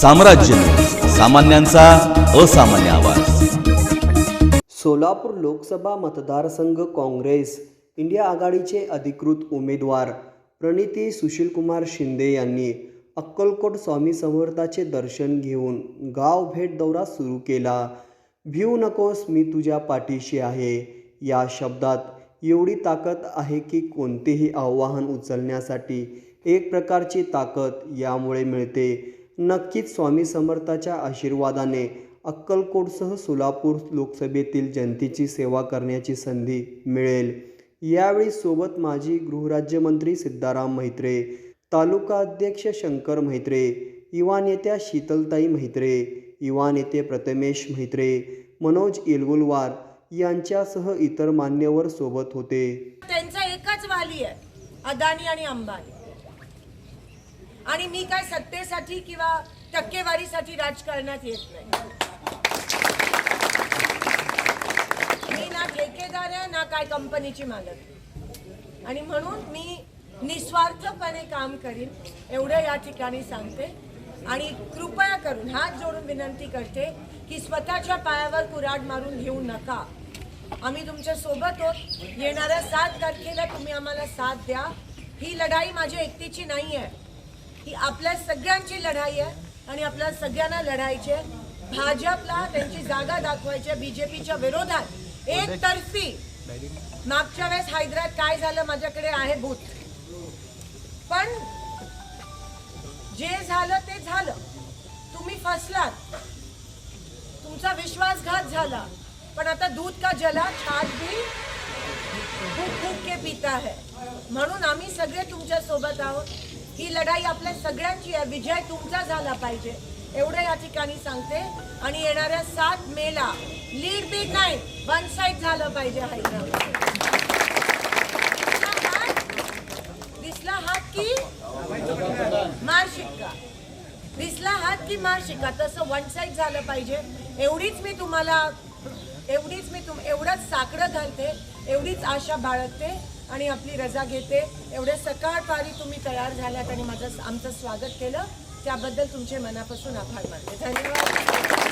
साम्राज्य सामान्यांचा असामान्य आवाज. सोलापूर लोकसभा मतदारसंघ काँग्रेस इंडिया आघाडीचे अधिकृत उमेदवार प्रणिती सुशीलकुमार शिंदे यांनी अक्कलकोट स्वामी समर्थाचे दर्शन घेऊन गाव भेट दौरा सुरू केला. भिऊ नकोस मी तुझ्या पाठीशी आहे. या शब्दात एवढी ताकद आहे की कोणतेही आव्हान उचलण्यासाठी एक प्रकारची ताकद यामुळे मिळते. नक्कीच स्वामी समर्थाच्या आशीर्वादाने अक्कलकोटसह सोलापूर लोकसभेतील जनतेची सेवा करण्याची संधी मिळेल. यावेळी सोबत माजी गृहराज्यमंत्री सिद्धाराम म्हात्रे तालुका अध्यक्ष शंकर म्हात्रे युवा नेत्या शीतलताई म्हात्रे युवा नेते प्रथमेश म्हात्रे मनोज येलगुलवार यांच्यासह इतर मान्यवर सोबत होते. त्यांचा एकच वाली आहे अदानी आणि अंबानी. आणि मी काय सत्तेसाठी किंवा टक्केवारीसाठी राजकारणात येत नाही. मी ना ठेकेदार आहे ना काय कंपनीची मालक आणि म्हणून मी निस्वार्थपणे काम करीन एवढं या ठिकाणी सांगते. आणि कृपया करून हात जोडून विनंती करते की स्वतःच्या पायावर कुऱ्हाड मारून घेऊ नका. आम्ही तुमच्यासोबत होत येणाऱ्या सात तारखेला तुम्ही आम्हाला साथ द्या. ही लढाई माझ्या एकटीची नाही आहे ही आपल्या सगळ्यांची लढाई आहे आणि आपल्या सगळ्यांना लढायची आहे. भाजपला त्यांची जागा दाखवायची आहे बीजेपीच्या विरोधात. एकतर्फी मागच्या वेळेस हैदराबाद काय झालं माझ्याकडे आहे भूत पण जे झालं ते झालं. तुम्ही फसलात. तुमचा विश्वासघात झाला. पण आता दूध का जला छाछ भी खूप खूप के पिता है. म्हणून आम्ही सगळे तुमच्यासोबत आहोत. ही लढाई आपल्या सगळ्यांची आहे. विजय तुमचा झाला पाहिजे. एवढं या ठिकाणी सांगते. आणि येणाऱ्या सात मेला लीड बी नाही वन साईड झालं पाहिजे हैदराबाद दिसला हात? की मार शिक्का? दिसला हात की मार शिक्का? तसं वन साईड झालं पाहिजे. एवढीच मी तुम्हाला एवढीच मी तुम एवढंच साकडं घालते एवढीच आशा बाळगते आणि आपली रजा घेते. एवढ्या सकाळपारी तुम्ही तयार झाल्यात आणि माझं आमचं स्वागत केलं. त्याबद्दल तुमचे मनापासून आभार मानते. धन्यवाद.